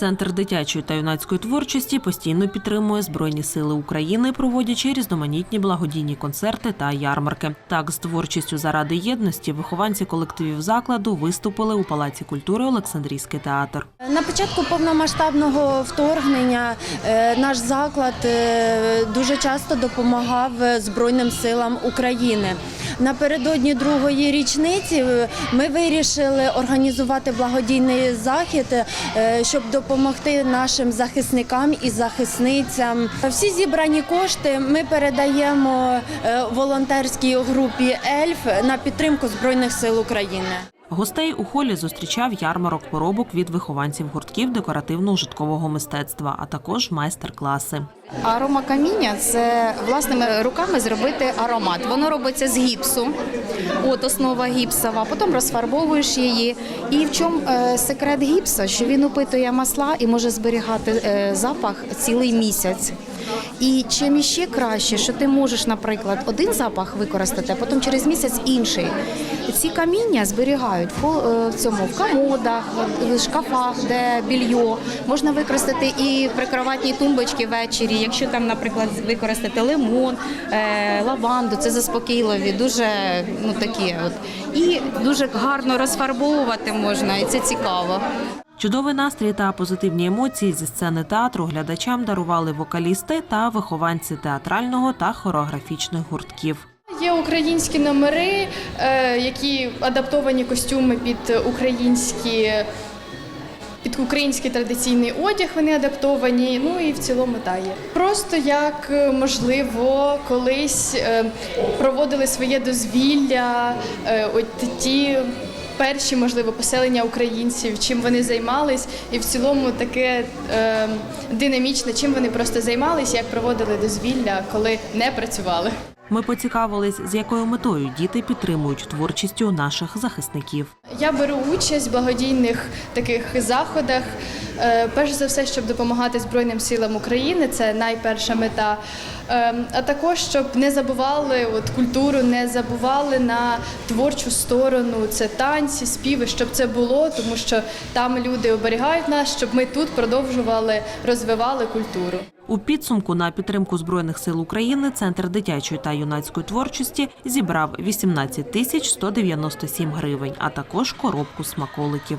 Центр дитячої та юнацької творчості постійно підтримує Збройні сили України, проводячи різноманітні благодійні концерти та ярмарки. Так, з творчістю заради єдності вихованці колективів закладу виступили у Палаці культури Олександрійський театр. На початку повномасштабного вторгнення е, наш заклад е, дуже часто допомагав Збройним силам України. Напередодні другої річниці е, ми вирішили організувати благодійний захід, е, щоб допомогти нашим захисникам і захисницям. Всі зібрані кошти ми передаємо е, волонтерській групі Ельф на підтримку Збройних сил України. Гостей у холі зустрічав ярмарок поробок від вихованців гуртків декоративно-ужиткового мистецтва, а також майстер-класи. Аромакаміння це власними руками зробити аромат. Воно робиться з гіпсу. От основа гіпсова, потім розфарбовуєш її. І в чому е, секрет гіпса? Що він опитує масла і може зберігати е, запах цілий місяць. І чим іще краще, що ти можеш, наприклад, один запах використати, а потім через місяць інший. Ці каміння зберігають е, в цьому в комодах, в шкафах, де більйо. Можна використати і прикроватні тумбочки ввечері. Якщо там, наприклад, використати лимон, е, лаванду, це заспокійливі, дуже ну такі от. І дуже гарно розфарбовувати можна, і це цікаво. Чудовий настрій та позитивні емоції зі сцени театру глядачам дарували вокалісти та вихованці театрального та хореографічних гуртків. Є українські номери, е, які адаптовані костюми під українські. Під український традиційний одяг вони адаптовані, ну і в цілому та є. Просто як е, можливо колись е, проводили своє дозвілля, от ті перші, можливо, поселення українців, чим вони займались, і в цілому таке е, динамічне, чим вони просто займались, як проводили дозвілля, коли не працювали. Ми поцікавились, з якою метою діти підтримують творчістю наших захисників. Я беру участь в благодійних таких заходах. е, Перш за все, щоб допомагати Збройним силам України, це найперша мета. Е, А також щоб не забували от, культуру, не забували на творчу сторону. Це танці, співи, щоб це було, тому що там люди оберігають нас, щоб ми тут продовжували розвивали культуру. У підсумку на підтримку збройних сил України Центр дитячої та юнацької творчості зібрав 18 тисяч 197 гривень, а також коробку смаколиків.